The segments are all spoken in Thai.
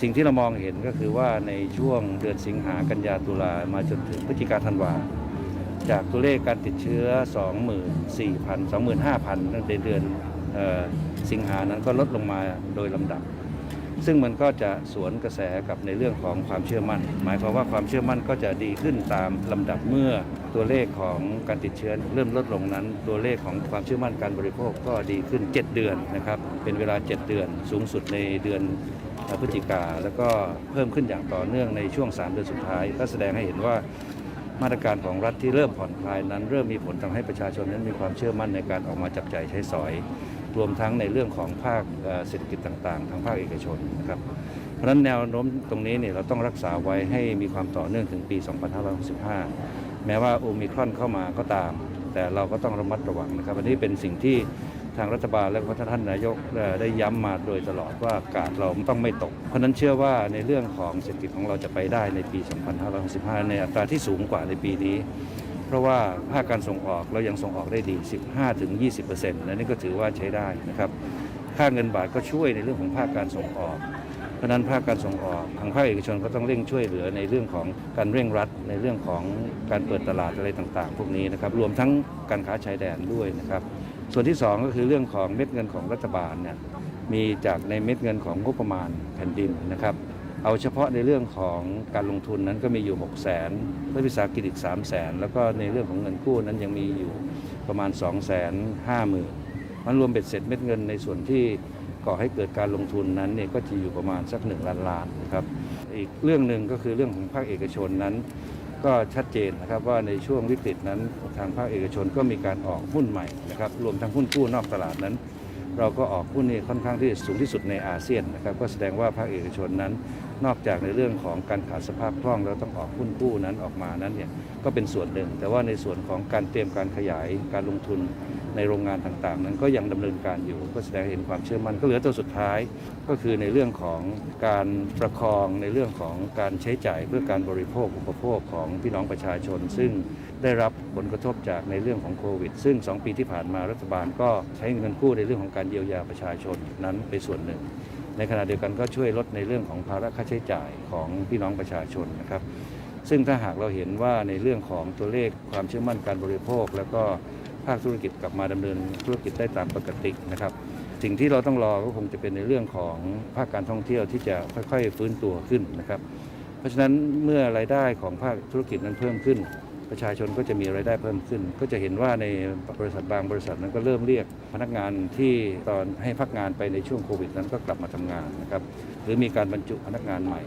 สิ่งที่เรามองเห็นก็คือว่าในช่วงเดือนสิงหากันยาตุลามาจนถึงพฤศจิกาธันวา จากตัวเลขการติดเชื้อ 24,000 25,000ตั้งแต่เดือนออสิงหานั้นก็ลดลงมาโดยลำดับ ซึ่งมันก็จะสวนกระแสกับในเรื่องของความเชื่อมั่น หมายความว่าความเชื่อมั่นก็จะดีขึ้นตามลำดับเมื่อตัวเลขของการติดเชื้อเริ่มลดลงนั้น ตัวเลขของความเชื่อมั่นการบริโภคก็ดีขึ้น 7 เดือนนะครับเป็นเวลา 7 เดือนสูงสุดในเดือน พฤศจิกาแล้วก็เพิ่มขึ้นอย่างต่อเนื่องในช่วง 3 เดือนสุดท้าย ก็แสดงให้เห็นว่ามาตรการของรัฐที่เริ่มผ่อนคลายนั้น เริ่มมีผลทำให้ประชาชนนั้นมีความเชื่อมั่นในการออกมาจับใจ่ายใช้สอย รวมทั้งในเรื่องของภาคเอ่อเศรษฐกิจต่างๆ ทางภาคเอกชนนะครับเพราะฉะนั้นแนวโน้มตรงนี้เนี่ยเราต้องรักษาไว้ให้มีความต่อเนื่องถึงปี 2565 แม้ว่าโอมิครอนเข้ามาก็ตาม แต่เราก็ต้องระมัดระวังนะครับอันนี้เป็นสิ่งที่ ทางรัฐบาลและก็ท่านนายกได้ย้ำมาโดยตลอดว่ากาดเราต้องไม่ตก เพราะนั้นเชื่อว่าในเรื่องของเศรษฐกิจของเราจะไปได้ในปี 2565 ในอัตราที่สูงกว่าในปีนี้ เพราะว่าภาคการส่งออกเรายังส่งออกได้ดี 15-20%และนี่ก็ถือว่าใช้ได้นะครับค่าเงินบาทก็ช่วยในเรื่องของภาคการส่งออกเพราะนั้นภาคการส่งออกทางภาคเอกชนก็ต้องเร่งช่วยเหลือในเรื่องของการเร่งรัด ในเรื่องของการเปิดตลาดอะไรต่างๆ พวกนี้นะครับรวมทั้งการค้าชายแดนด้วยนะครับ ส่วนที่สองก็คือเรื่องของเม็ดเงินของรัฐบาลเนี่ยมีจากในเม็ดเงินของงบประมาณแผ่นดินนะครับ เอาเฉพาะในเรื่องของการลงทุนนั้นก็มีอยู่ 6 0 0 0 0 0รัฐวิสาหกิจอีก 3 0 0 0 0 0แล้วก็ในเรื่องของเงินกู้นั้นยังมีอยู่ประมาณ 2 5 0 0 0 0มันรวมเบ็ดเสร็จเม็ดเงินในส่วนที่ก่อให้เกิดการลงทุนนั้นเนี่ยก็จะอยู่ประมาณสัก 1 ล้านล้านนะครับอีกเรื่องหนึ่งก็คือเรื่องของภาคเอกชนนั้น ก็ชัดเจนนะครับว่าในช่วงวิกฤตนั้นทางภาคเอกชนก็มีการออกหุ้นใหม่นะครับรวมทั้งหุ้นกู้นอกตลาดนั้น เราก็ออกหุ้นนี่ค่อนข้างที่สูงที่สุดในอาเซียนนะครับก็แสดงว่าภาคเอกชนนั้น นอกจากในเรื่องของการขาดสภาพคล่องแล้วต้องออกหุ้นกู้นั้นออกมานั้นเนี่ยก็เป็นส่วนหนึ่ง แต่ว่าในส่วนของการเตรียมการขยายการลงทุน ในโรงงานต่างๆ นั้นก็ยังดำเนินการอยู่ก็แสดงเห็นความเชื่อมั่นก็เหลือตัวสุดท้าย ก็คือในเรื่องของการประคองในเรื่องของการใช้จ่ายเพื่อการบริโภคอุปโภคของพี่น้องประชาชน ซึ่งได้รับผลกระทบจากในเรื่องของโควิด ซึ่ง 2 ปีที่ผ่านมารัฐบาลก็ใช้เงินกู้ในเรื่องของการเยียวยาประชาชนนั้นเป็นส่วนหนึ่ง ในขณะเดียวกันก็ช่วยลดในเรื่องของภาระค่าใช้จ่ายของพี่น้องประชาชนนะครับซึ่งถ้าหากเราเห็นว่าในเรื่องของตัวเลขความเชื่อมั่นการบริโภค แล้วก็ ภาคธุรกิจกลับมาดำเนินธุรกิจได้ตามปกตินะครับ สิ่งที่เราต้องรอก็คงจะเป็นในเรื่องของภาคการท่องเที่ยวที่จะค่อย ๆ ฟื้นตัวขึ้นนะครับ เพราะฉะนั้นเมื่อรายได้ของภาคธุรกิจนั้นเพิ่มขึ้น ประชาชนก็จะมีรายได้เพิ่มขึ้น ก็จะเห็นว่าในบริษัทบางบริษัทนั้นก็เริ่มเรียกพนักงานที่ตอนให้พักงานไปในช่วงโควิดนั้นก็กลับมาทำงานนะครับหรือมีการบรรจุพนักงานใหม่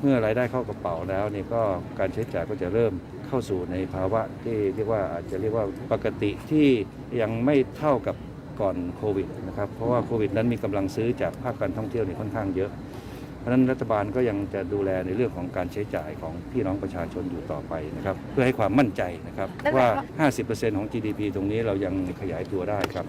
เมื่อรายได้เข้ากระเป๋าแล้วเนี่ยก็การใช้จ่ายก็จะเริ่มเข้าสู่ในภาวะที่เรียกว่าอาจจะเรียกว่าปกติที่ยังไม่เท่ากับก่อนโควิดนะครับเพราะว่าโควิดนั้นมีกำลังซื้อจากภาคการท่องเที่ยวนี่ค่อนข้างเยอะ เพราะนั้นรัฐบาลก็ยังจะดูแลในเรื่องของการใช้จ่ายของพี่น้องประชาชนอยู่ต่อไปนะครับเพื่อให้ความมั่นใจนะครับว่า 50%ของ GDP ตรงนี้เรายังขยายตัวได้ครับ